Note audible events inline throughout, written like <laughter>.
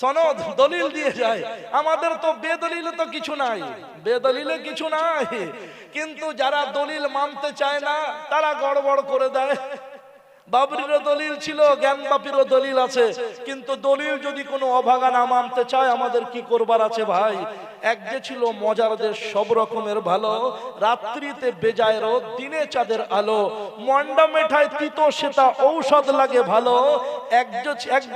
সনদ দলিল দিয়ে যায়। আমাদের তো বেদলিলে তো কিছু নাই। বেদলিলে কিছু নাই। কিন্তু যারা দলিল মানতে চায় না, তারা গড়বড় করে দেয়। বাবরিরও দলিল ছিল জ্ঞান বাপিরও দলিল আছে। কিন্তু দলিল যদি কোনো অভাগা না মানতে চায়, আমাদের কি করবার আছে ভাই? এক যে ছিল মজার দেশ সব রকমের ভালো, রাত্রিতে বেজায় রোদ, দিনে চাঁদের আলো, মন্ডা মেঠায় তিতো সেটা ঔষধ লাগে ভালো, এক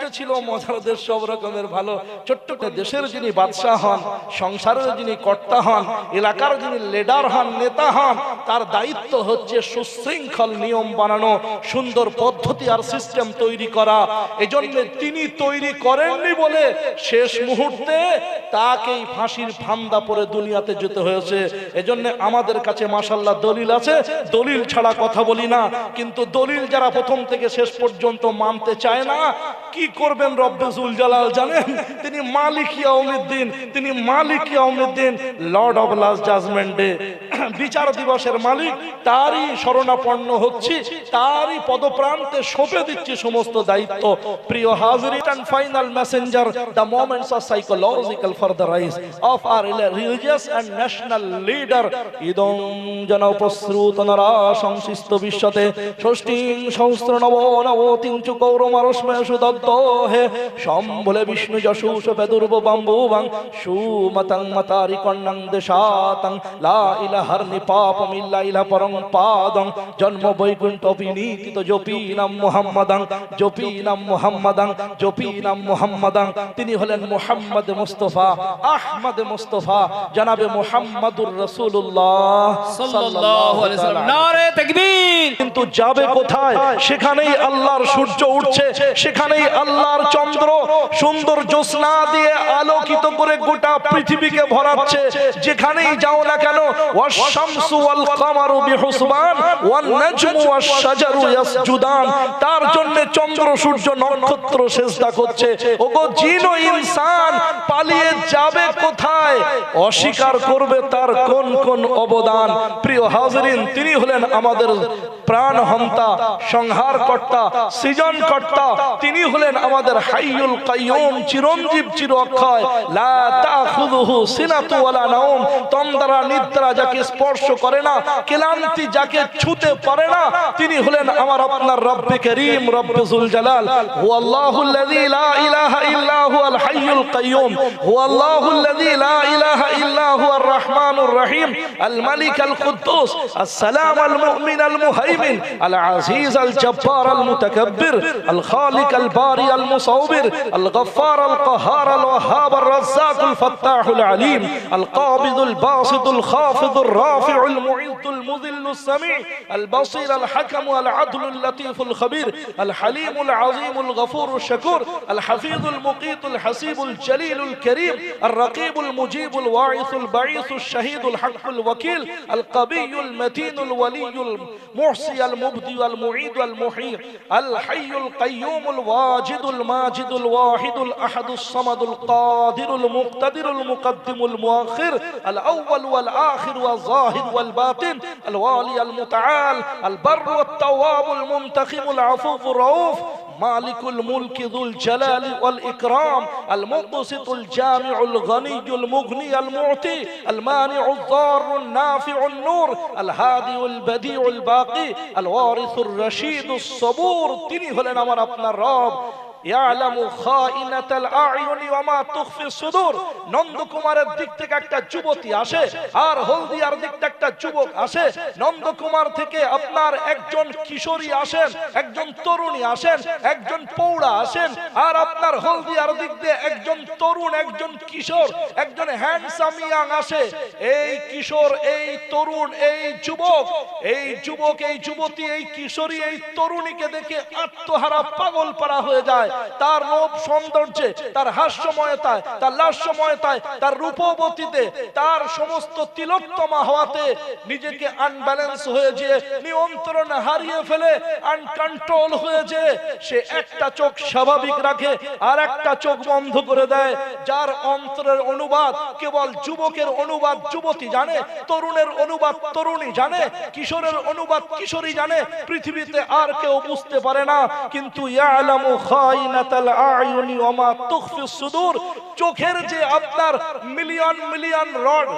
যে ছিল মজার দেশ সব রকমের ভালো ছোট্ট দেশের যিনি বাদশাহ হন, সংসারের যিনি কর্তা হন, এলাকার যিনি লিডার হন, নেতা হন, তার দায়িত্ব হচ্ছে সুশৃঙ্খল নিয়ম বানানো, সুন্দর পদ্ধতি আর সিস্টেম তৈরি করা। এজন্য তিনি তৈরি করেননি বলে শেষ মুহূর্তে তাকেই ফাঁসির ফান্দা পরে দুনিয়াতে যেতে হয়েছে। এজন্য আমাদের কাছে মাসাল্লাহ দলিল আছে। দলিল ছাড়া কথা বলি না। কিন্তু দলিল যারা প্রথম থেকে শেষ পর্যন্ত মানতে চায় না, কি করবেন রব্বেজুল জালাল জানেন? তিনি মালিক ইয়াউমিদ্দিন, তিনি মালিক ইয়াউমিদ্দিন lord of last judgement day <coughs> বিচার দিবসের মালিক, তারই শরণাপন্ন হচ্ছি, তারই পদপ্রান্তে সঁপে দিচ্ছি সমস্ত দায়িত্ব। প্রিয় হাজরিন and final messenger, the moments are psychological for the rise of our religious and national leader ইদং জন উপশ্রুত নরা সংসিস্ত বিশ্বতে ষষ্ঠীং সহস্র নব নবতিং চু কৌরমারস্ময় সুদত্ত হে সম্বলে বিষ্ণু যশুষ পেদুর্ব বাম্বু বাং সুমতং মতারি কন্নং দেশাতং লা ইলাহার নিপাপম ইল্লা ইলা পরং পাদং। জন্ম বৈকুণ্ঠ বিনীতিত জপি নাম মুহাম্মাদাং। জপি নাম মুহাম্মাদাং জপি নাম মুহাম্মাদাং। তিনি হলেন মুহাম্মদ মুস্তফা আহমদ মুস্তফা জনাবে মুহাম্মাদুর রাসূলুল্লাহ সাল্লাল্লাহু আলাইহি সাল্লাম নারে তাকবীর। কিন্তু যাবে কোথায়? সেখানেই আল্লাহর সূর্য উঠছে সেখানেই আল্লাহর চন্দ্র সুন্দর জ্যোৎস্না দিয়ে আলোকিত করে গোটা পৃথিবীকে ভরাচ্ছে। যেখানেই যাও না কেন ওয়াশ-শামসু ওয়াল কামারু বিহুসবান ওয়ান নাজমু তার জন্য চন্দ্র, সূর্য, নক্ষত্র সেজদা করছে। ওগো জিন ও ইনসান, পালিয়ে যাবে কোথায়? অস্বীকার করবে তার কোন কোন অবদান? প্রিয় হাজরিন, তিনি হলেন আমাদের প্রাণ হন্তা সংহার কর্তা সৃজন কর্তা তিনি হলেন আমাদের হাইয়ুল কাইয়ুম, চিরঞ্জীব, চির অক্ষয়। লা তাখুযুহু সিনাতু ওয়ালা নাওম। তন্দ্রা নিদ্রা যাকে স্পর্শ করে না ক্লান্তি যাকে ছুতে পারে না তিনি হলেন আমার আপনার রব্বে করিম রব্বে জুল জালাল হুয়াল্লাহুল্লাযী লা ইলাহা ইল্লা হুয়াল হাইয়ুল কাইয়ুম হুয়াল্লাহুল্লাযী লা ইলাহা ইল্লা হুয়ার রহমানুর রহিম আল মালিক আল কুদ্দুস السلام المؤمن المهيمن العزيز الجبار المتكبر الخالق الباري المصور الغفار القهار الوهاب الرزاق الفتاح العليم القابض الباسط الخافض الرافع المعز المذل السميع البصير الحكم العدل اللطيف الخبير الحليم العظيم الغفور الشكور الحفيظ المقيت الحسيب الجليل الكريم الرقيب المجيب الواعث البعيث الشهيد الحق الوكيل القبي المتين الولي المحصي المبدي المعيد المحيي الحي القيوم الواجد الماجد الواحد الأحد الصمد القادر المقتدر المقدم المؤخر الأول والآخر والباطن الوالي المتعال البر والتواب المنتخم العفو الرؤوف مالك الملك ذو الجلال والإكرام المقسط الجامع الغني المغني المعطي المانع الضار النافع النور الهادي البديع الباقي الوارث الرشيد الصبور তিনি হলেন আমার আপনার রব একজন কিশোরী একজন তরুণী একজন আপনার হলদিয়ার দিক দিয়ে একজন তরুণ, একজন কিশোর, একজন হ্যান্ডসাম ইয়াং আসে। এই কিশোর, এই তরুণ, এই যুবক এই যুবক, এই যুবতী, এই কিশোরী, এই তরুণীকে দেখে আত্মহারা পাগল পারা হয়ে যায়। তার রূপ সৌন্দর্যে, তার হাস্যময়তায়, তার লাস্যময়তায়, তার রূপবতীতে, তার সমস্ত তিলোত্তমা হওয়াতে নিজেকে আনব্যালেন্স হয়ে যে নিয়ন্ত্রণ হারিয়ে ফেলে আনকন্ট্রোল হয়ে যে সে একটা চোখ স্বাভাবিক রাখে, আর একটা চোখ বন্ধ করে দেয়, যার অন্তরের অনুবাদ কেবল যুবকের অনুবাদ, যুবতী জানে, তরুণের অনুবাদ, তরুণী জানে, কিশোরের অনুবাদ, কিশোরী জানে, পৃথিবীতে আর কেউ বুঝতে পারে না, কিন্তু ইয়ালামু খাই চোখের যে আপনার মিলিয়ন মিলিয়ন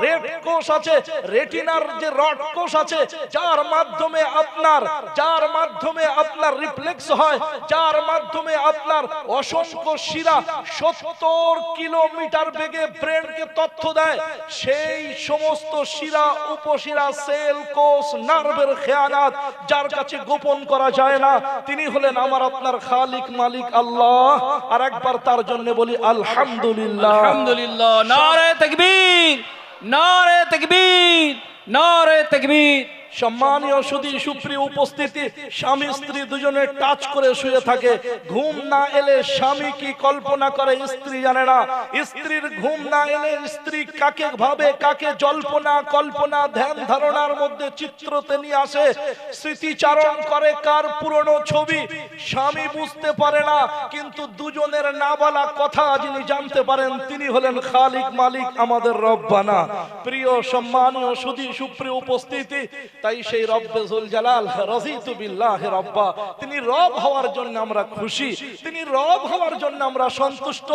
রেড কোষ আছে, রেটিনার যে রড কোষ আছে, যার মাধ্যমে আপনার, যার মাধ্যমে আপনার রিফ্লেক্স হয়, যার মাধ্যমে আপনার অসংখ্য শিরা সত্তর কিলোমিটার বেগে ব্রেনকে তথ্য দেয়, সেই সমস্ত শিরা উপশিরা সেল কোষ, নার্ভের খেয়ানাত, যার কাছে গোপন করা যায় না। তিনি হলেন আমার আপনার খালিক মালিক আল্লাহ। আর একবার তার জন্য বলি আলহামদুলিল্লাহ। আলহামদুলিল্লাহ। নারে তাকবীর নারে তাকবীর নারে তাকবীর। সম্মানীয় সুদী সুপ্রিয় উপস্থিতি, স্বামী স্ত্রী দুজনে টাচ করে শুয়ে থাকে। ঘুম না এলে স্বামী কি কল্পনা করে? স্ত্রী জানে না। স্ত্রীর ঘুম না এলে স্ত্রী কাকে ভাবে, কাকে জল্পনা, কল্পনা, ধ্যান ধারণার মধ্যে চিত্রতে নিয়ে আসে। স্মৃতিচারণ করে কার পুরনো ছবি? স্বামী বুঝতে পারে না, কিন্তু দুজনের না বলা কথা যিনি জানতে পারেন, তিনি হলেন খালিক মালিক আমাদের রব্বানা। প্রিয় সম্মানীয় সুদী সুপ্রিয় উপস্থিতি তাই সেই রব্বে জুল জালাল, রাজিতু বিল্লাহ রব্বা, তিনি রব হওয়ার জন্য আমরা খুশি, তিনি রব হওয়ার জন্য আমরা সন্তুষ্ট,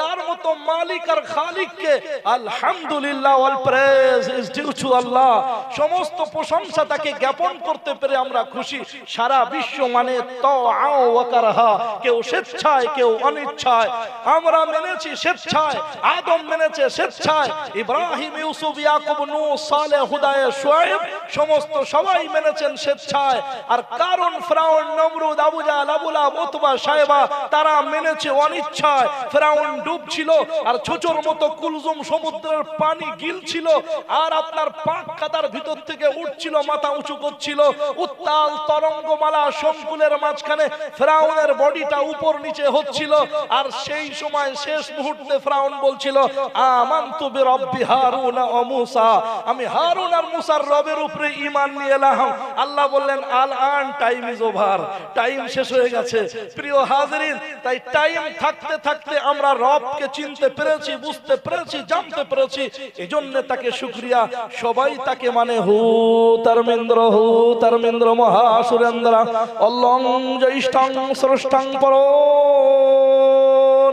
তার মতো মালিক আর খালিককে আলহামদুলিল্লাহ, all praise is due to Allah, সমস্ত প্রশংসা তাকে জ্ঞাপন করতে পেরে আমরা খুশি, সারা বিশ্ব মানে তো আও ওয়াকারহা কেউ স্বেচ্ছায়, কেউ অনিচ্ছায়, আমরা মেনেছি স্বেচ্ছায়, আদম মেনেছে স্বেচ্ছায়, ইব্রাহিম, ইউসুফ, ইয়াকুব, নূহ, সালেহ, হুদায়ে শুআইব সমস্ত সবাই মেনেছেন স্বেচ্ছায়। আর কারণ ফ্রাউন নমরুদ, আবু জাহল, আবু সাহেবা, তারা মেনেছে অনিচ্ছায়। ফ্রাউন ডুবছিল, আর ছোচর মতো কুলজুম সমুদ্রের পানি গিলছিল, আর আপনার পাক কাদার ভিতর থেকে উঠছিল, মাথা উঁচু করছিল। উত্তাল তরঙ্গমালা শঙ্কুলের মাঝখানে ফ্রাউনের বডিটা উপর নিচে হচ্ছিল, আর সেই সময় শেষ মুহূর্তে ফ্রাউন বলছিল, আমানতু বিরব্বি হারুন ও আমি হারুন আর মুসার রবের উপরে ঈমান নিয়ে এলাম। আল্লাহ বললেন, আল আন টাইম ইজ ওভার টাইম শেষ হয়ে গেছে। প্রিয় হাজরিন, তাই টাইম থাকতে থাকতে আমরা রবকে চিনতে পেরেছি, বুঝতে পেরেছি, জানতে পেরেছি। এজন্য তাকে শুকরিয়া। সবাই তাকে মানে হু ধর্মেন্দ্র হু ধর্মেন্দ্র মহা সুরেন্দ্র অল্লং, জ্যৈষ্ঠং, স্রষ্টাং পর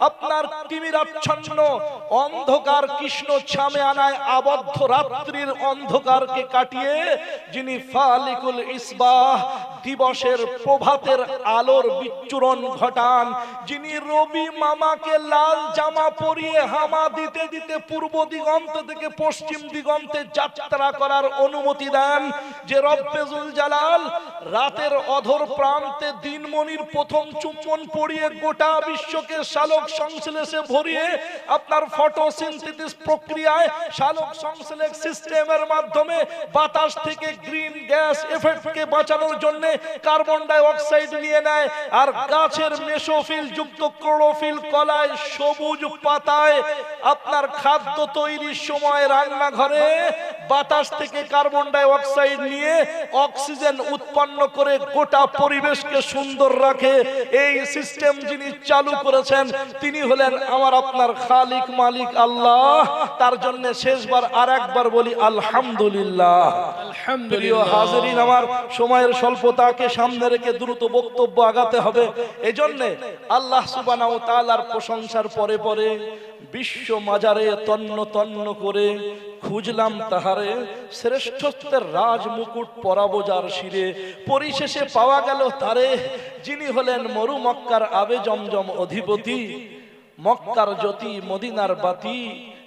আপনার তিমিরাচ্ছন্ন অন্ধকার কৃষ্ণ ছামে আনায় আবদ্ধ রাত্রির অন্ধকারকে কাটিয়ে যিনি ফালিকুল ইসবাহ দিবসের প্রভাতের আলোর বিচ্ছুরণ ঘটান। যিনি রবি মামাকে লাল জামা পরিয়ে হামা দিতে দিতে পূর্ব দিগন্ত থেকে পশ্চিম দিগন্তে যাত্রা করার অনুমতি দেন যে রব্বেজুল জালাল রাতের অধর প্রান্তে দিনমণির প্রথম চুম্বন পড়িয়ে গোটা বিশ্বকে শালক সংশ্লেষে ভরিয়ে আপনার ফটো ফটোসিনথেসিস প্রক্রিয়ায় শালক সংশ্লেষ সিস্টেমের মাধ্যমে বাতাস থেকে গ্রিন গ্যাস এফেক্টকে বাঁচানোর জন্য কার্বন ডাই অক্সাইড নিয়ে নেয়, আর গাছের মেসোফিল যুক্ত ক্লোরোফিল কলায় সবুজ পাতায় আপনার খাদ্য তৈরির সময় রান্নাঘরে বাতাস থেকে কার্বন ডাই অক্সাইড নিয়ে অক্সিজেন উৎপন্ন করে গোটা পরিবেশকে সুন্দর রাখে। এই সিস্টেম যিনি চালু করেছেন তিনি হলেন আমার আপনার খালিক মালিক আল্লাহ। তার জন্য শেষবার আর একবার বলি আলহামদুলিল্লাহ। প্রিয় হাজিরিন আমার সময়ের স্বল্পতাকে সামনে রেখে দ্রুত বক্তব্য আগাতে হবে। এজন্য আল্লাহ সুবহানাহু ওয়া তাআলার প্রশংসার পরে পরে বিশ্ব মাজারে তন্ন তন্ন করে খুঁজলাম তাহারে, শ্রেষ্ঠত্বের রাজ মুকুট পরাবো যার শিরে। পরিশেষে পাওয়া গেল তারে, যিনি হলেন মরু মক্কার আবে জমজম অধিপতি। মক্কার জ্যোতি মদিনার বাতি।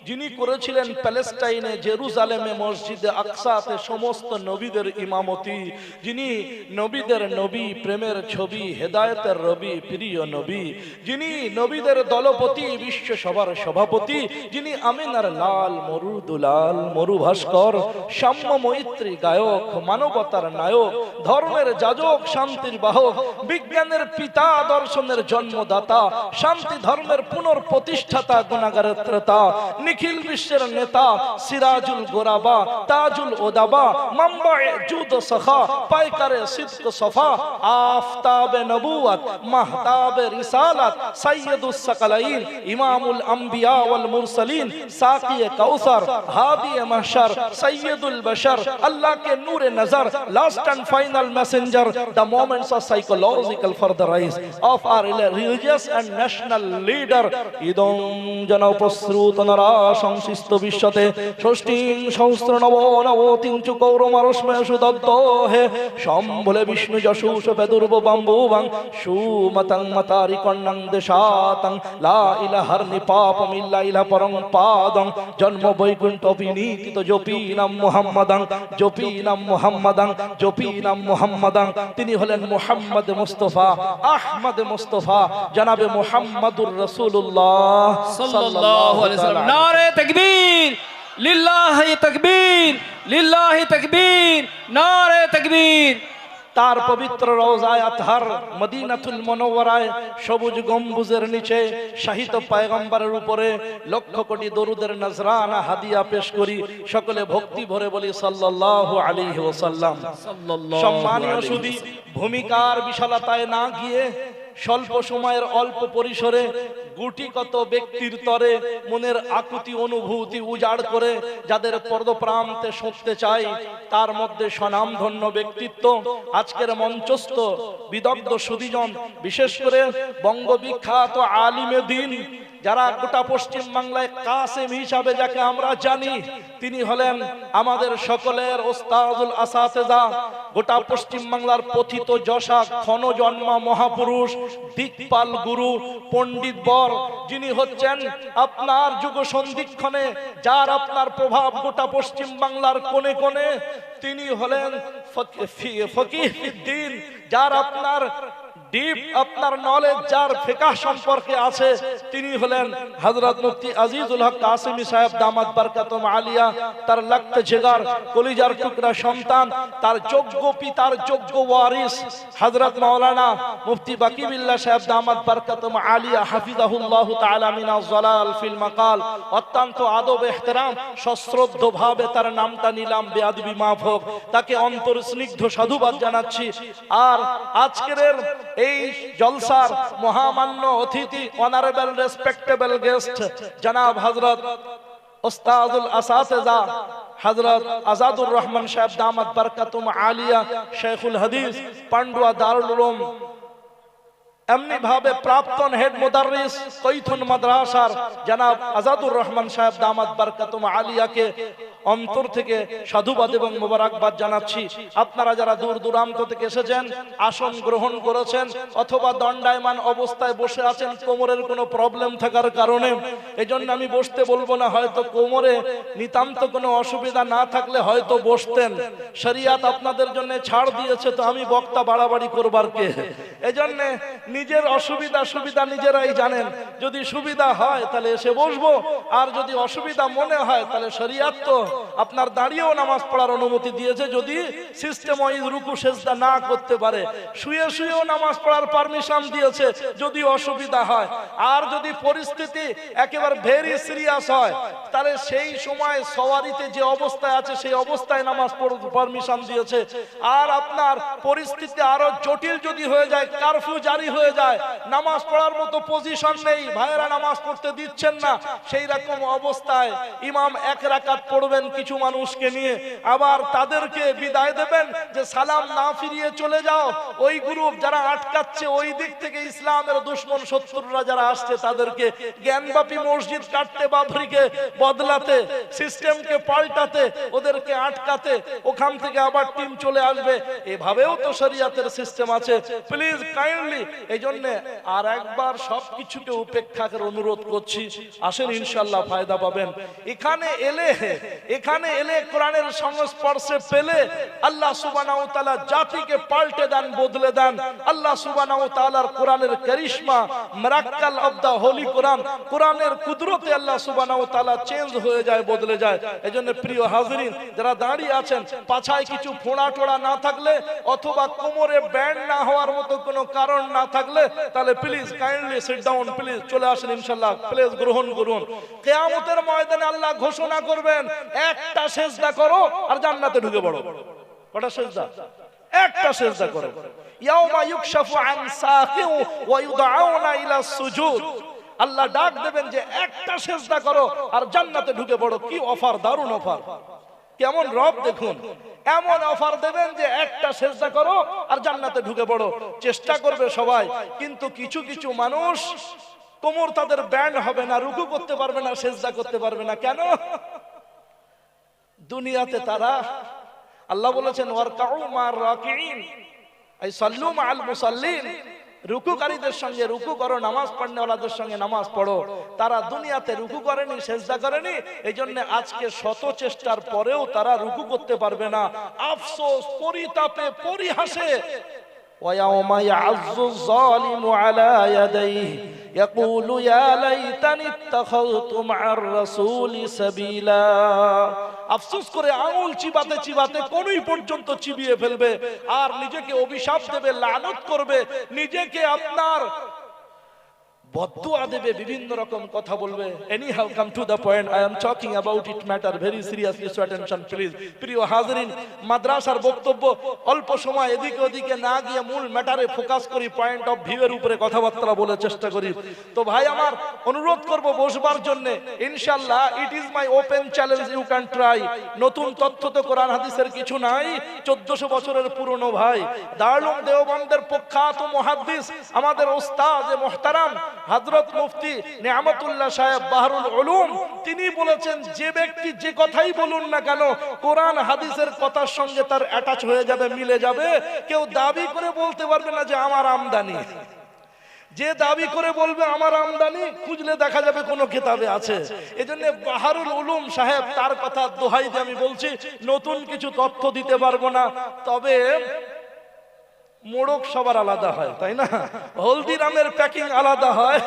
যিনি করেছিলেন প্যালেস্টাইনে, জেরুজালেমে, মসজিদে আকসাতে সমস্ত নবীদের ইমামতি, যিনি নবীদের নবী, প্রেমের ছবি, হেদায়েতের রবি, প্রিয় নবী, যিনি নবীদের দলপতি, বিশ্ব সভার সভাপতি, যিনি আমিনার লাল মরু দুলাল মরু ভাস্কর সাম্য মৈত্রী গায়ক, মানবতার নায়ক, ধর্মের যাজক, শান্তির বাহক, বিজ্ঞানের পিতা, দর্শনের জন্মদাতা, শান্তি ধর্মের পুনঃপ্রতিষ্ঠাতা, গুণাগারের ত্রেতা নিখিল বিশ্বের নেতা, সিরাজুল গোরাবা, তাজুল ওদাবা, মাম্বায়ে জুদ সখা, পাইকারে সিদ্ক সফা, আফতাবে নবুয়াত মাহতাবে রিসালাত সাইয়েদুস সাকালাইন, ইমামুল আম্বিয়া ওয়াল মুরসালিন, সাকিয়ে কাউসার, হাদিয়ে মাহশার সাইয়েদুল বাশার আল্লাহ কে নূরে নজর, last and final messenger, the moments of psychological for the rise of our religious and national leader. ইদম ইদং জনপ্রসূত নারা সংসিস্ত বিশ্বতে ষষ্ঠী সহস্র নব নব সুদত্ত হে। সম্বলে বিষ্ণু যশুষ বেদুর্ব বাম্বু বাং সুমতং মতারি কন্নং দেশাতং লা ইলাহর ইলা পরং পাদং জন্ম বৈকুণ্ঠ মুহাম্মাদাং মুহাম্মাদাং মুহাম্মাদাং। তিনি হলেন মুহাম্মদ মুস্তফা আহমদ মুস্তফা। জনাবে মুহাম্মাদুর রাসূলুল্লাহ সাল্লাল্লাহু আলাইহি ওয়াসাল্লাম। নারে তাকবীর। লিল্লাহি তাকবীর লিল্লাহি তাকবীর নারে তাকবীর। তার পবিত্র রওজায় আতহার মদিনাতুল মনোবরায় সবুজ গম্বুজের নিচে শাহিত পায়গম্বরের উপরে লক্ষ কোটি দরুদের নজরানা হাদিয়া পেশ করি সকলে ভক্তি ভরে বলি সাল্লাল্লাহু আলাইহি ওয়াসাল্লাম। সম্মানীয় সুদী ভূমিকার বিশালতায় না গিয়ে স্বল্প সময়ের অল্প পরিসরে গুটি কত ব্যক্তির তরে মনের আকুতি অনুভূতি উজাড় করে যাদের পর্দপ্রান্তে শুনতে চাই, তার মধ্যে স্বনামধন্য ব্যক্তিত্ব, আজকের মঞ্চস্থ বিদগ্ধ সুদীজন বিশেষ করে বঙ্গবিখ্যাত আলিমে দিন যারা গোটা পশ্চিম বাংলায় কাসেম হিসাবে যাকে আমরা জানি, তিনি হলেন আমাদের সকলের ওস্তাদুল আসাতেজা, গোটা পশ্চিম বাংলার পথিত যশা ক্ষণ জন্মা মহাপুরুষ, দিকপাল গুরু, পণ্ডিত বর, যিনি হচ্ছেন আপনার যুগ সন্ধিক্ষণে যার আপনার প্রভাব গোটা পশ্চিম বাংলার কোণে কোণে, তিনি হলেন ফকিহ দিন যার আপনার ডিপ আপনার নলেজ যার ফিকাহ সম্পর্কে আছে, তিনি হলেন হযরত মুফতি আজিজুল হক কাসিমি সাহেব দামাত বরকাতুম আলিয়া, তার লক্ত জিগার, কলিজার টুকরা সন্তান, তার যোগ্য পিতার যোগ্য ওয়ারিস, হযরত মাওলানা মুফতি বাকিবিল্লাহ সাহেব দামাত বরকাতুম আলিয়া, হাফিজাহুল্লাহ তাআলা মিনাজ জালাল ফিল মাকাল, অত্যন্ত আদব ইহতিরাম সশ্রদ্ধ ভাবে তার নামটা নিলাম বেয়াদবি মাফ হোক, তাকে অন্তর স্নিগ্ধ সাধুবাদ জানাচ্ছি, আর আজকের এই জলসার মহামান্য অতিথি অনারেবল রেসপেক্টেবল গেস্ট জনাব হজরত ওস্তাদুল আসাতেজা হজরত আজাদুর রহমান সাহেব দামত বরকাতুম আলিয়া, শেখুল হাদিস, পান্ডুয়া দারুল উলুম হেড রহমান সাহেব আলিয়াকে অন্তর থেকে সাধুবাদ এবং জানাচ্ছি। আপনারা যারা দূর থেকে এসেছেন, আসন গ্রহণ করেছেন, অথবা দণ্ডায়মান অবস্থায় বসে আছেন, কোমরের কোনো প্রবলেম থাকার কারণে, এজন্য আমি বসতে বলব না, হয়তো কোমরে নিতান্ত কোনো অসুবিধা না থাকলে হয়তো বসতেন। শরিয়াত আপনাদের জন্য ছাড় দিয়েছে, তো আমি বক্তা বাড়াবাড়ি করবার কে? এজন্য নিজের অসুবিধা সুবিধা নিজেরাই জানেন। যদি সুবিধা হয় তাহলে এসে বসবো। আর যদি অসুবিধা মনে হয় তাহলে শরিয়াত তো আপনার দাঁড়িয়েও নামাজ পড়ার অনুমতি দিয়েছে। যদি সিস্টেম ওয়াইজ রুকু, সেজদা না করতে পারে, শুয়ে শুয়েও নামাজ পড়ার পারমিশন দিয়েছে, যদি অসুবিধা হয়। আর যদি পরিস্থিতি একেবারে ভেরি সিরিয়াস হয়, তাহলে সেই সময় সওয়ারিতে যে অবস্থায় আছে, সেই অবস্থায় নামাজ পারমিশন দিয়েছে। আর আপনার পরিস্থিতি আরও জটিল যদি হয়ে যায় কারফিউ জারি হয়ে যায়। নামাজ পড়ার মতো পজিশন নেই। ভাইয়েরা নামাজ পড়তে দিচ্ছেন না। সেই রকম অবস্থায় ইমাম এক রাকাত পড়বেন কিছু মানুষকে নিয়ে। আবার তাদেরকে বিদায় দেবেন যে সালাম না ফিরিয়ে চলে যাও। ওই গ্রুপ যারা আটকাচ্ছে, ওই দিক থেকে ইসলামের দুশ্মন শত্রুরা যারা আসছে, তাদেরকে জ্ঞানবাপী মসজিদ কাটতে, বাবরিকে বদলাতে সিস্টেমকে পাল্টাতে, ওদেরকে আটকাতে, ওখান থেকে আবার টিম চলে আসবে। এভাবেও তো শরিয়াতের সিস্টেম আছে। প্লিজ কাইন্ডলি এই জন্য আর একবার সবকিছুকে উপেক্ষাকের অনুরোধ করছি, আসেন ইনশাল্লাহ ফায়দা পাবেন। এখানে এলে এখানে এলে কোরআনের সংস্পর্শে পেলে আল্লাহ সুবহানাহু ওয়া তাআলা জাতিকে পাল্টে দেন, বদলে দেন। আল্লাহ সুবহানাহু ওয়া তাআলার কোরআনের কারিশমা, miracle of the holy Quran, কোরআনের কুদরতে আল্লাহ সুবহানাহু ওয়া তাআলা চেঞ্জ হয়ে যায়, বদলে যায়। এজন্য প্রিয় হাজিরিন, যারা দাঁড়িয়ে আছেন, পাছায় কিছু ফোঁড়া টোড়া না থাকলে অথবা কোমরে ব্যান্ড না হওয়ার মতো কোনো কারণ না থাকলে তাহলে please kindly sit down please চলে আসেন ইনশাল্লাহ প্লিজ গ্রহণ করুন। কেয়ামতের ময়দানে আল্লাহ ঘোষণা করবেন, একটা সেজদা করো আর জান্নাতে ঢুকে পড়ো। কটা সেজদা? একটা সেজদা করো। ইয়াউমা ইউকশাফু আন সাকিউ ওয়া ইউদআউনা ইলা সুজুদ। আল্লাহ ডাক দেবেন যে একটা সেজদা করো আর জান্নাতে ঢুকে পড়ো। কি অফার? দারুণ অফার। কেমন রব দেখুন। এমন অফার দেবেন যে একটা সেজদা করো আর জান্নাতে ঢুকে পড়ো। চেষ্টা করবে সবাই, কিন্তু কিছু কিছু মানুষ কোমর তাদের ব্যান্ড হবে না, রুকু করতে পারবে না, সেজদা করতে পারবে না। কেন? দুনিয়াতে তারা, আল্লাহ বলেছেন, ওয়ারকাউ মার রাকিন এই সাল্লু মুসাল্লিন। রুকুকারীদের সঙ্গে রুকু করো নামাজ পড়নেওয়ালাদের সঙ্গে নামাজ পড়ো তারা দুনিয়াতে রুকু করেনি সেজদা করেনি এই জন্য আজকে শত চেষ্টার পরেও তারা রুকু করতে পারবে না আফসোস পরিতাপে পরিহাসে ويوم يعز الظالم على يديه يقول يا ليتني اتخذت مع الرسول سبيلا আফসোস করে আঙুল চিবাতে চিবাতে কোনই পর্যন্ত চিবিয়ে ফেলবে? আর নিজেকে অভিশাপ দেবে, লানত করবে, নিজেকে আপনার বদুয়া দেবে, বিভিন্ন রকম কথা বলবে। Any come to the point I am talking about it matter very seriously so attention please প্রিয় হাজরিন, মাদ্রাসার বক্তব্য, অল্প সময় এদিকে ওদিকে না গিয়ে মূল ম্যাটারে ফোকাস করি পয়েন্ট অফ ভিউ এর উপরে কথাবার্তা বলে চেষ্টা করি। তো ভাই, আমার অনুরোধ করব বসবার জন্য, ইনশাআল্লাহ it is my open challenge you can try নতুন তথ্য তো কোরআন হাদিসের কিছু নাই 1400 বছরের পুরনো ভাই। দারুল দেওবন্দের প্রখ্যাত মুহাদ্দিস, আমাদের ওস্তাদ মুহতারাম হযরত মুফতি নিয়ামতুল্লাহ সাহেব বাহরুল উলুম, তিনি বলেছেন, যে ব্যক্তি যে কথাই বলুন না কেন, কোরআন, হাদিসের কথার সঙ্গে তার অ্যাটাচ হয়ে যাবে, মিলে যাবে। কেউ দাবি করে বলতে পারবে না যে আমার আমদানি। যে দাবি করে বলবে আমার আমদানি, খুঁজলে দেখা যাবে কোনো কিতাবে আছে। এজন্য বাহারুল উলুম সাহেব, তার কথা দোহাই দিয়ে আমি বলছি, নতুন কিছু তথ্য দিতে পারব না। তবে মোড়ক সবার আলাদা হয়, তাই না? হলদিরামের প্যাকিং আলাদা হয়,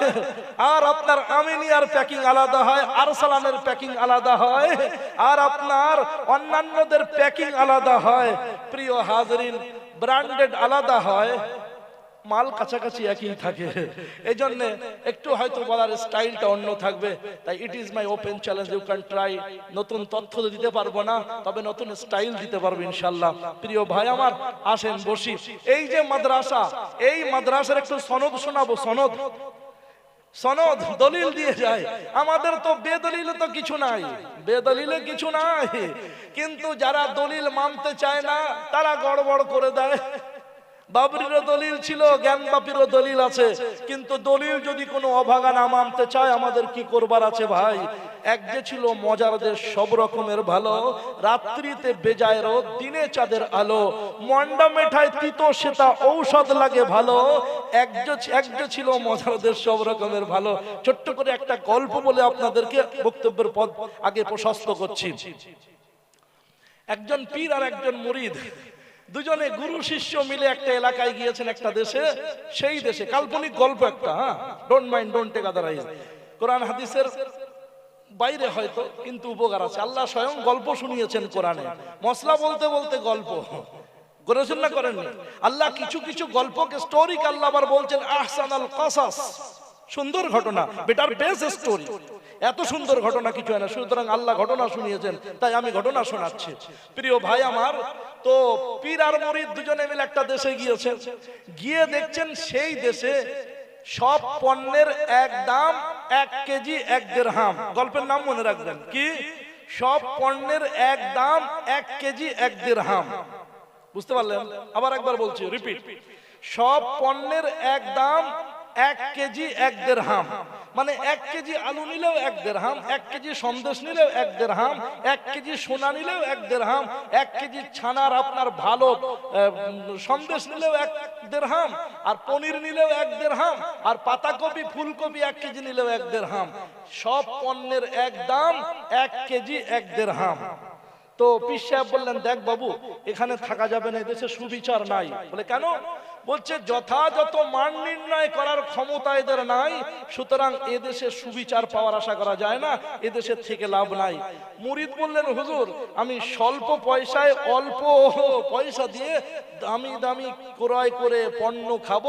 আর আপনার আমিনিয়ার প্যাকিং আলাদা হয় আর সালামের প্যাকিং আলাদা হয়, আর আপনার অন্যান্যদের প্যাকিং আলাদা হয়। প্রিয় হাজরিন, ব্র্যান্ডেড আলাদা হয় মাল কাছাকাছি একই থাকে। এই জন্য একটু হয়তো বলার স্টাইলটা অন্য থাকবে। তাই it is my open challenge you can try নতুন তথ্য দিতে পারব না, তবে নতুন স্টাইল দিতে পারব ইনশাল্লাহ প্রিয় ভাই আমার, আসেন বসি। এই যে মাদ্রাসা, এই মাদ্রাসার একটু সনদ শোনাবো, সনদ। সনদ দলিল দিয়ে যায়। আমাদের তো বেদলিলে তো কিছু নাই। বেদলিলে কিছু নাই। কিন্তু যারা দলিল মানতে চায় না, তারা গড়বড় করে দেয়। বাবরিরও দলিল ছিল জ্ঞান বাপিরও দলিল আছে। কিন্তু দলিল যদি কোনো অভাগা না মানতে চায়, আমাদের কি করবার আছে ভাই? এক যে ছিল মজার দেশ সব রকমের ভালো, রাত্রিতে বেজায় রোদ, দিনে চাঁদের আলো, মন্ডা মেঠায় তিতো সেটা ঔষধ লাগে ভালো। এক যে ছিল মজার দেশ সব রকমের ভালো। ছোট্ট করে একটা গল্প বলে আপনাদেরকে বক্তব্যের পদ আগে প্রশস্ত করছি। একজন পীর আর একজন মুরিদ। দুজনে গুরু শিষ্য মিলে একটা এলাকায় গিয়েছেন একটা দেশে, সেই দেশে, কাল্পনিক গল্প একটা হ্যাঁ? Don't mind don't take otherwise কোরআন হাদিসের বাইরে হয়তো, কিন্তু উপকার আছে। আল্লাহ স্বয়ং গল্প শুনিয়েছেন কোরআনে। মশলা বলতে বলতে গল্প। করেছেন না করেন আল্লাহ কিছু কিছু গল্পকে স্টোরিক আল্লাহ আবার বলছেন আহসান আল কাসাস। সুন্দর ঘটনা বেটার বেস্ট স্টোরি এত সুন্দর ঘটনা কিছু হয় না, সুতরাং আল্লাহ ঘটনা শুনিয়েছেন, তাই আমি ঘটনা শোনাচ্ছি। প্রিয় ভাই আমার, তো পীর আর মরিদ দুজনে মিলে একটা দেশে গিয়েছেন। গিয়ে দেখছেন সেই দেশে সব পণ্যের এক দাম এক কেজি এক দেড়হাম। গল্পের নাম মনে রাখবেন, কি? সব পণ্যের এক দাম এক কেজি এক দেড়হাম। বুঝতে পারলেন? আবার একবার বলছি রিপিট সব পণ্যের এক দাম এক কেজি এক দেড় হাম মানে এক কেজি আলু নিলেও এক দেড় হাম এক কেজি সন্দেশ নিলেও এক দেড় হাম এক কেজি সোনা নিলেও এক দেড় হাম এক কেজি ছানার আপনার ভালো সন্দেশ নিলেও এক দেড় হাম আর পনির নিলেও এক দেড় হাম আর পাতাকপি, ফুলকপি এক কেজি নিলেও এক দেড় হাম সব পণ্যের এক দাম এক কেজি এক দেড় হাম তো পীর সাহেব বললেন, দেখ বাবু, এখানে থাকা যাবে না, এদেশে সুবিচার নাই। বলে, কেন? বলছে, যথাযথ মান নির্ণয় করার ক্ষমতা এদের নাই, সুতরাং এদেশে সুবিচার পাওয়ার আশা করা যায় না এদেশের থেকে লাভ নাই। মুরিদ বললেন, হুজুর, আমি স্বল্প পয়সায় অল্প পয়সা দিয়ে দামি দামি ক্রয় করে পণ্য খাব,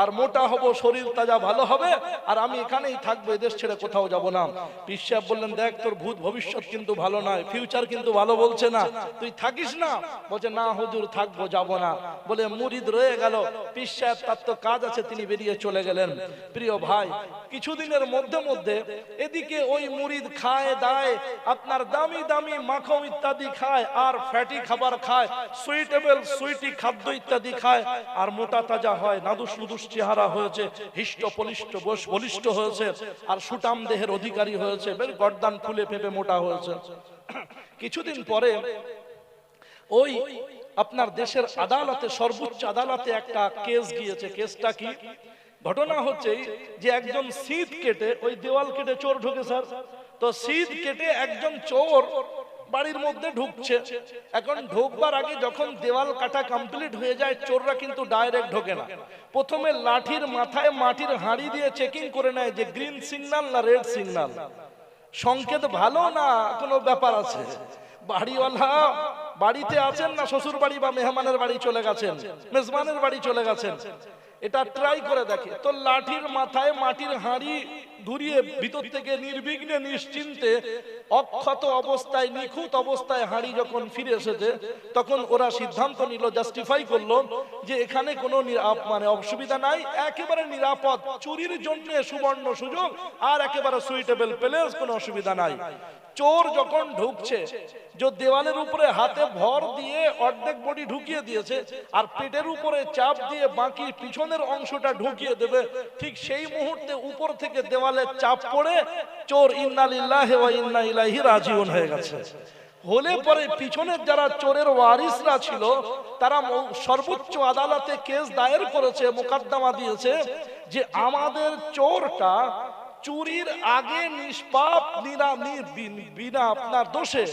আর মোটা হব, শরীর তাজা ভালো হবে, আর আমি এখানেই থাকব, এদেশ ছেড়ে কোথাও যাব না। পিসাব বললেন, দেখ, তোর ভূত ভবিষ্যৎ কিন্তু ভালো নয় ফিউচার কিন্তু ভালো বলছে না, তুই থাকিস না? বলছে, না হুজুর, থাকব, যাব না। বলে মুরিদ রয়ে গেল। পিসাব তার তো কাজ আছে, তিনি বেরিয়ে চলে গেলেন। প্রিয় ভাই, কিছুদিনের মধ্যে মধ্যে এদিকে ওই মুরিদ খায়, দায়, আপনার দামি দামি মাখন ইত্যাদি খায়, আর ফ্যাটি খাবার খায়, সুইটেবল, সুইটি খাদ্য ইত্যাদি খায়, আর মোটা তাজা হয়, নাদুস নুদুস চেহারা হয়েছে, হিষ্ট পলিষ্ট বস বলিষ্ঠ হয়েছে, আর সুটাম দেহের অধিকারী হয়েছে, বেশ গর্দান ফুলে ফেপে মোটা হয়েছে। কিছুদিন পরে ওই আপনার দেশের আদালতে, সর্বোচ্চ আদালতে একটা কেস গিয়েছে। কেসটা কি? ঘটনা হচ্ছে যে একজন শীত কেটে, ওই দেওয়াল কেটে চোর ঢুকে স্যার। তো শীত কেটে একজন চোর বাড়ির মধ্যে ঢুকছে। এখন ঢুকবার আগে যখন দেওয়াল কাটা কমপ্লিট হয়ে যায়, চোররা কিন্তু ডাইরেক্ট ঢোকে না। প্রথমে লাঠির মাথায় মাটির হাঁড়ি দিয়ে চেকিং করে নেয় যে গ্রিন সিগনাল না রেড সিগনাল সংকেত ভালো না? কোনো ব্যাপার আছে? বাড়িওয়ালা বাড়িতে আছেন না শ্বশুর বাড়ি বা মেহমানের বাড়ি চলে গেছেন? মেজবানের বাড়ি চলে গেছেন? এটা ট্রাই করে দেখে। তো লাঠির মাথায় মাটির হাঁড়ি ধুরিয়ে ভিতর থেকে নির্বিঘ্নে, নিশ্চিন্তে, অক্ষত অবস্থায়, নিখুঁত অবস্থায় হাঁড়ি যখন ফিরে এসেছে, তখন ওরা সিদ্ধান্ত নিল জাস্টিফাই করল যে এখানে কোনো মানে অসুবিধা নাই, একেবারে নিরাপদ। চুরির জন্য সুবর্ণ সুযোগ, আর একেবারে সুইটেবল প্লেস কোনো অসুবিধা নাই। চোর যখন ঢুকছে, যে দেওয়ালের উপরে হাতে ভর দিয়ে অর্ধেক বডি ঢুকিয়ে দিয়েছে আর পেটের উপরে চাপ দিয়ে বাকি পিছনের অংশটা ঢুকিয়ে দেবে, ঠিক সেই মুহূর্তে উপর থেকে দেওয়ালে চাপ পড়ে চোর ইন্নালিল্লাহ রাজিউন হয়ে গেছে। হলে পরে পিছনের যারা চোরের ওয়ারিসরা ছিল, তারা সর্বোচ্চ আদালতে কেস দায়ের করেছে, মোকদ্দমা দিয়েছে যে আমাদের চোরটা চুরির আগে নিষ্পাপ বিন- আপনার দোষে।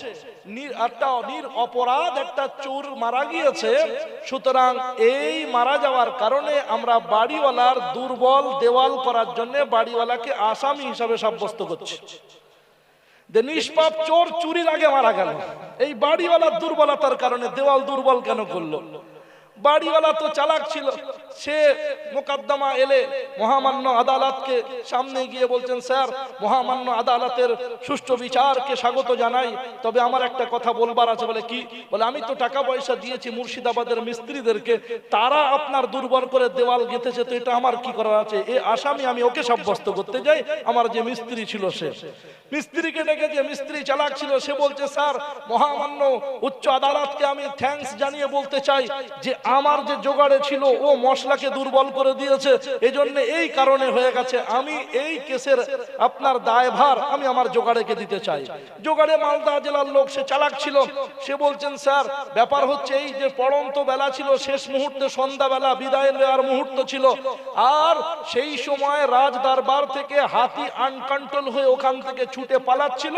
একটা নির অপরাধ, একটা চোর মারা গিয়েছে। সুতরাং এই মারা যাওয়ার কারণে আমরা বাড়িওয়ালার দুর্বল দেওয়াল করার জন্য বাড়িওয়ালাকে আসামি হিসাবে সাব্যস্ত করছি। যে নিষ্পাপ চোর চুরির আগে মারা গেল। এই বাড়িওয়ালার দুর্বলতার কারণে দেওয়াল দুর্বল কেন করল? বাড়িওয়ালা তো চালাক ছিল। সে মোকদ্দমা এলে মহামান্য আদালতকে সামনে গিয়ে বলছেন, স্যার, মহামান্য আদালতের সুষ্ঠু বিচারকে স্বাগত জানাই। তবে আমার একটা কথা বলবার আছে। বলে, কি? বলে, আমি তো টাকা পয়সা দিয়েছি মুর্শিদাবাদের মিস্ত্রিদেরকে। তারা আপনার দুর্বল করে দেওয়াল গেঁথেছে, তো এটা আমার কি করার আছে? এ আসামি আমি ওকে সাব্যস্ত করতে যাই, আমার যে মিস্ত্রি ছিল সে। মিস্ত্রিকে ডেকে যে মিস্ত্রি চালাক ছিল, সে বলছে, স্যার, মহামান্য উচ্চ আদালতকে আমি থ্যাঙ্কস জানিয়ে বলতে চাই যে আমার যে জোগাড়ে ছিল, ও মশলাকে দুর্বল করে দিয়েছে। এজন্য এই কারণে হয়ে গেছে, আমি এই কেসের আপনার দায়ভার আমি আমার জোগাড়েকে দিতে চাই। জোগাড়ে মালদা জেলার লোক, সে চালাক ছিল। সে বলছেন, স্যার, ব্যাপার হচ্ছে এই যে পড়ন্ত বেলা ছিল, শেষ মুহূর্তে সন্ধ্যাবেলা বিদায় নেওয়ার মুহূর্ত ছিল। আর সেই সময় রাজ দরবার থেকে হাতি আনকন্ট্রোল হয়ে ওখান থেকে ছুটে পালাচ্ছিল।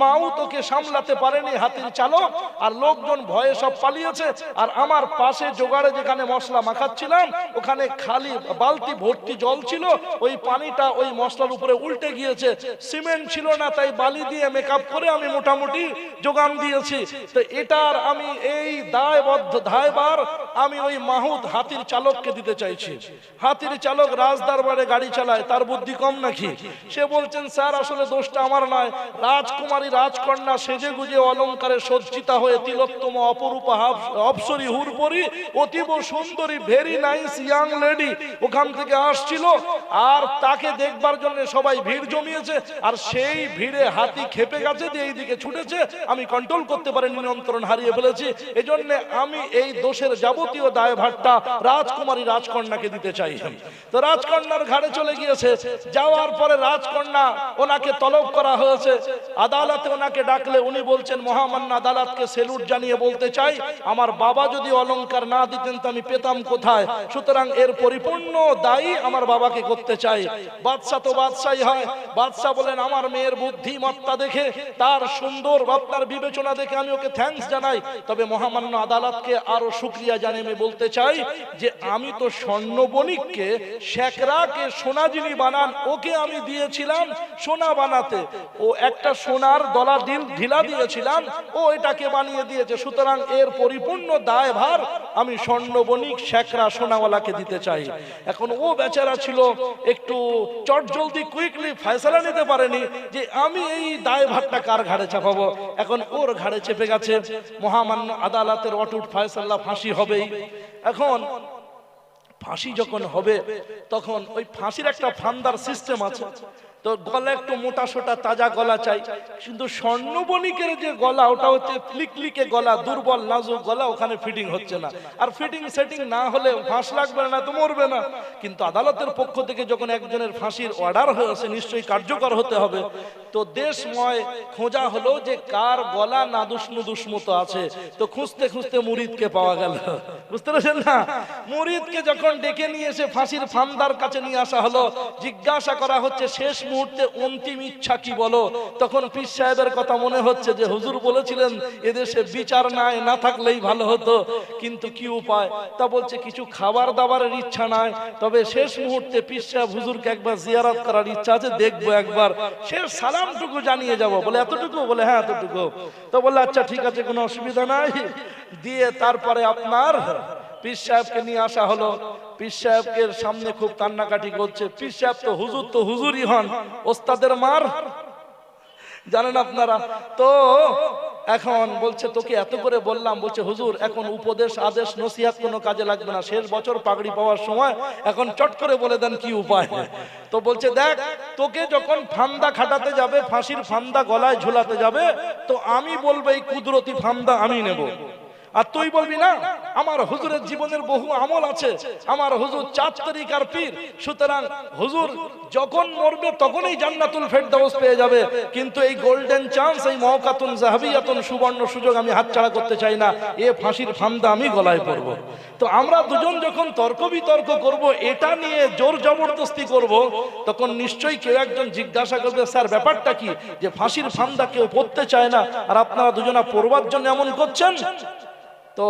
মাও তোকে সামলাতে পারেনি হাতির চালক, আর লোকজন ভয়ে সব পালিয়েছে। আর আমার পাশে জোগাড়ে যেখানে মশলা মাখাচ্ছিলাম, ওখানে খালি বালতি ভর্তি জল ছিল, ওই পানিটা ওই মশলার উপরে উল্টে গিয়েছে। সিমেন্ট ছিল না, তাই বালি দিয়ে মেকআপ করে আমি মোটামুটি যোগান দিয়েছি। তো এটার আমি এই দায়বদ্ধ দায়বার আমি ওই মাহুদ হাতির চালককে দিতে চাইছি। হাতির চালক রাজদরবারে গাড়ি চালায়, তার বুদ্ধি কম নাকি? সে বলছেন, স্যার, আসলে দোষটা আমার নয়। রাজকুমারী রাজকন্যা সেজে গুজে অলঙ্কারে সজ্জিতা হয়ে তিলোত্তম অপরূপা হাফ- হুর হুরপরি অতীব সুন্দরী ভেরি নাইস ইয়াং লেডি ওখান থেকে আসছিল। আর তাকে দেখবার জন্য সবাই ভিড় জমিয়েছে। আর সেই ভিড়ে হাতি খেপে গেছে যে এইদিকে ছুটেছে। আমি কন্ট্রোল করতে পারি নিয়ন্ত্রণ হারিয়ে ফেলেছি। এজন্য আমি এই দোষের যাবতীয় দায়ভারটা রাজকুমারী রাজকন্যাকে দিতে চাই। তো রাজকন্যার ঘাড়ে চলে গিয়েছে। যাওয়ার পরে রাজকন্যা ওনাকে তলব করা হয়েছে। আদালতে ওনাকে ডাকলে উনি বলছেন মহামান্য আদালতকে সেলুট জানিয়ে বলতে চাই আমার বাবা যদি অলংকার না না দিতেন তো আমি পেতাম কোথায়? সুতরাং এর পরিপূর্ণ দায়ী আমার বাবাকে করতে চাই। বাদশা তো বাদশাই হয়। বাদশা বলেন, আমার মেয়ের বুদ্ধিমত্তা দেখে, তার সুন্দর আপনার বিবেচনা দেখে আমি ওকে থ্যাঙ্কস জানাই। তবে মহামান্য আদালতকে আরও শুক্রিয়া জানিয়ে আমি বলতে চাই যে, আমি তো স্বর্ণ বণিককে শেখরাকে সোনা যিনি বানান, ওকে আমি দিয়েছিলাম সোনা বানাতে। ও একটা সোনার দলা দিল, ঢিলা দিয়েছিলাম, ও এটাকে বানিয়ে দিয়েছে। সুতরাং এর পরিপূর্ণ দায়ভার আমি স্বর্ণ বণিক শেখরা সোনাওয়ালাকে দিতে চাই। এখন ও বেচারা ছিল একটু চট জলদি কুইকলি ফয়সালা নিতে পারেনি যে আমি এই দায়ভারটা কার ঘাড়ে চাপাবো? এখন ওর ঘাড়ে চেপে গেছে। মহামান্য আদালতের অটুট ফয়সাল্লা ফাঁসি হবেই। এখন ফাঁসি যখন হবে, তখন ওই ফাঁসির একটা ফান্দার সিস্টেম আছে। তো গলা একটু মোটা সোটা তাজা গলা চাই। কিন্তু স্বর্ণবণিকের যে গলা, ওটা হচ্ছে ক্লিকলিকে গলা, দুর্বল, নাজুক গলা, ওখানে ফিটিং হচ্ছে না। আর ফিটিং সেটিং না হলে ফাঁস লাগবে না, তো মরবে না। কিন্তু আদালতের পক্ষ থেকে যখন একজনের ফাঁসির অর্ডার হয়েছে নিশ্চয়ই কার্যকর হতে হবে। তো দেশময় খোঁজা হলো যে কার গলা না নুদুস মতো আছে। তো খুঁজতে খুঁজতে মুরিদকে পাওয়া গেল। বুঝতে পারছেন না? মুরিদকে যখন ডেকে নিয়ে এসে ফাঁসির ফান্দার কাছে নিয়ে আসা হলো, জিজ্ঞাসা করা হচ্ছে, শেষ মুহূর্তে অন্তিম ইচ্ছা কি বলো? তখন পীর সাহেবের কথা মনে হচ্ছে যে হুজুর বলেছিলেন, এদেশে বিচার নাই, না থাকলেই ভালো হতো। কিন্তু কি উপায়? তা বলছে কিছু খাবার দাবারের ইচ্ছা নাই। তবে শেষ মুহূর্তে পীর সাহেব হুজুরকে একবার জিয়ারত করার ইচ্ছা আছে, দেখব একবার। শেষ সালামটুকু জানিয়ে যাব। বলে, এতটুকু? বলে হ্যাঁ এতটুকু। তো বলে আচ্ছা ঠিক আছে, কোনো অসুবিধা নাই। দিয়ে তারপরে আপনার পীর সাহেবকে নিয়ে আসা হলো। পীর সাহেবকে সামনে খুব কান্নাকাটি করছে। পীর সাহেব তো হুজুর তো হুজুরই হন। ওস্তাদের মার। জানেন আপনারা, তো এখন বলছে, তোকে এত করে বললাম। বলছে, হুজুর, এখন উপদেশ, আদেশ, নসিহাত কোনো কাজে লাগবে না। শেষ বছর পাগড়ি পাওয়ার সময় এখন চট করে বলে দেন কি উপায়। তো বলছে, দেখ, তোকে যখন ফান্দা খাটাতে যাবে, ফাঁসির ফান্দা গলায় ঝুলাতে যাবে, তো আমি বলব এই কুদরতি ফান্দা আমি নেব। আর তুই বলবি না, আমার হুজুরের জীবনের বহু আমল আছে, আমার হুজুর চার তরিকার পীর। সুতরাং হুজুর যখন মরবে তখনই জান্নাতুল ফেরদাউস পেয়ে যাবে। কিন্তু এই গোল্ডেন চান্স এই মওকাতুন জাহাবিয়াতুন সুবর্ণ সুযোগ আমি হাতছাড়া করতে চাই না, এ ফাঁসির ফান্দা আমি গলায় পড়ব তো আমরা দুজন যখন তর্ক বিতর্ক করব, এটা নিয়ে জোর জবরদস্তি করব, তখন নিশ্চয়ই কেউ একজন জিজ্ঞাসা করবে, স্যার, ব্যাপারটা কি? যে ফাঁসির ফান্দা কেউ পড়তে চায় না, আর আপনারা দুজনা পড়বার জন্য এমন করছেন? তো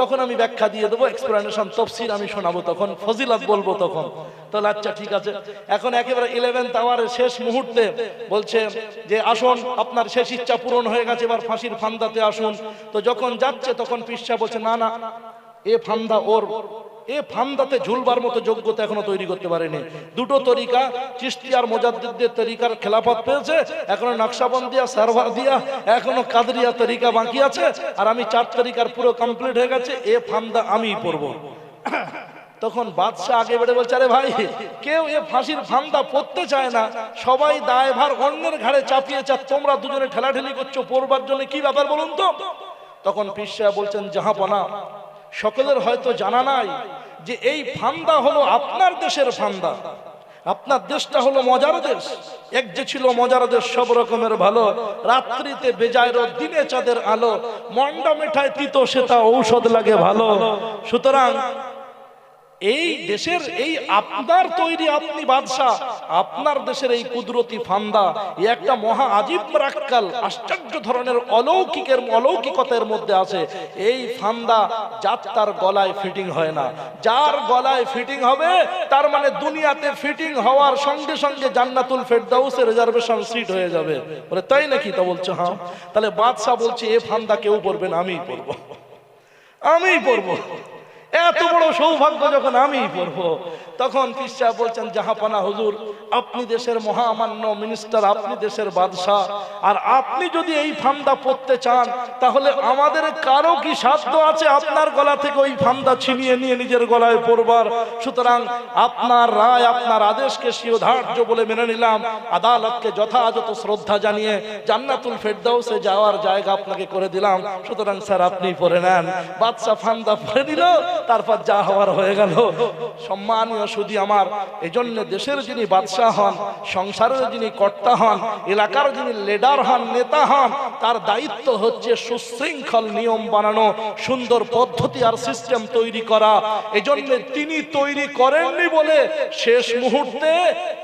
তখন আমি ব্যাখ্যা দিয়ে দেবো এক্সপ্লেনেশন তফসির আমি শোনাবো তখন, ফজিলাত বলব তখন। তাহলে আচ্ছা ঠিক আছে। এখন একেবারে ইলেভেন্থ আওয়ারের শেষ মুহূর্তে বলছে যে, আসুন, আপনার শেষ ইচ্ছা পূরণ হয়ে গেছে, এবার ফাঁসির ফান্দাতে আসুন। তো যখন যাচ্ছে, তখন পিসা বলছে, না না, এ ফান্দা ওর এ ফান্দাতে ঝুলবার মতো যোগ্যতা এখনও তৈরি করতে পারেনি। দুটো তরিকা চিস্তি আর মোজাদ্দিদের তরিকার খেলাফত পেয়েছে, এখনও নকশাবন্দিয়া সার্ভার দিয়া এখনও কাদরিয়া তরিকা বাকি আছে, আর আমি চার তরিকার পুরো কমপ্লিট হয়ে গেছে, এ ফান্দা আমিই পড়ব। তখন বাদশাহ আগে বেড়ে বলছে, আরে ভাই, কেউ এ ফাঁসির ফান্দা পড়তে চায় না, সবাই দায়ভার অন্যের ঘাড়ে চাপিয়ে চা তোমরা দুজনে ঠেলাঠেলি করছ, পড়বার জন্য কি ব্যাপার বলুন তো? তখন পিসা বলছেন, জাহাপনা সকলের হয়তো জানা নাই যে এই ফান্দা হলো আপনার দেশের ফান্দা। আপনার দেশটা হলো মজার দেশ। এক যে ছিল মজার দেশ, সব রকমের ভালো। রাত্রিতে বেজায় রোদ, দিনে চাঁদের আলো। মন্ডা মেঠায় তিতো সেটা ঔষধ লাগে ভালো। সুতরাং এই দেশের এই আপনার তৈরি আপনি বাদশাহ আপনার দেশের এই কুদরতি ফান্দা একটা মহা আজীব রাক্কাল আশ্চর্য ধরনের অলৌকিকের, অলৌকিকতার মধ্যে আছে। এই ফান্দা যার তার গলায় ফিটিং হয় না। যার গলায় ফিটিং হবে, তার মানে দুনিয়াতে ফিটিং হওয়ার সঙ্গে সঙ্গে জান্নাতুল ফেরদাউসের রিজার্ভেশন সিট হয়ে যাবে। বলে, তাই নাকি? তা বলছো হ্যাঁ। তাহলে বাদশাহ বলছে, এ ফান্দা কেউ পড়বে না, আমিই পড়ব আমিই পড়ব এত বড় সৌভাগ্য যখন আমি পড়ব, তখন পিসা বলছেন, জাহাপানা হুজুর, আপনি দেশের মহামান্য মিনিস্টার, আপনি দেশের বাদশাহ, আর আপনি যদি এই ফান্দা পড়তে চান, তাহলে আমাদের কারও কি সাধ্য আছে আপনার গলা থেকে ওই ফান্দা ছিনিয়ে নিয়ে নিজের গলায় পড়বার? সুতরাং আপনার রায়, আপনার আদেশকে সিও ধার্য বলে মেনে নিলাম। আদালতকে যথাযথ শ্রদ্ধা জানিয়ে জান্নাতুল ফেরদাউসে যাওয়ার জায়গা আপনাকে করে দিলাম। সুতরাং স্যার আপনি পড়ে নেন। বাদশা ফান্দা পরে নিল তারপর যা হওয়ার হয়ে গেল। সম্মানীয় শুধু আমার এই জন্য দেশের যিনি বাদশাহ হন, সংসারের যিনি কর্তা হন, এলাকার যিনি লিডার হন, নেতা হন, তার দায়িত্ব হচ্ছে সুশৃঙ্খল নিয়ম বানানো, সুন্দর পদ্ধতি আর সিস্টেম তৈরি করা। এই জন্য তিনি তৈরি করেননি বলে শেষ মুহূর্তে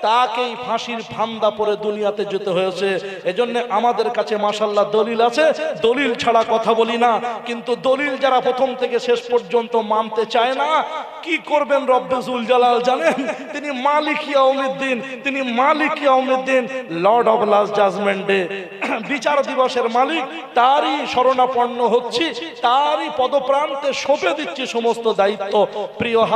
তাকেই ফাঁসির ফান্দা পরে দুনিয়াতে যেতে হয়েছে। এজন্য আমাদের কাছে মাসাল্লাহ দলিল আছে। দলিল ছাড়া কথা বলি না। কিন্তু দলিল যারা প্রথম থেকে শেষ পর্যন্ত মানতে চায় না। কি করবেন রব্বাজুল জালাল জানেন? তিনি মালিক ইয়াউমিদ্দিন, তিনি মালিক ইয়াউমিদ্দিন lord of last judgement day বিচার দিবসের মালিক, তারই শরণাপন্ন হচ্ছি, তারই পদপ্রান্তে সঁপে দিচ্ছি সমস্ত দায়িত্ব। প্রিয়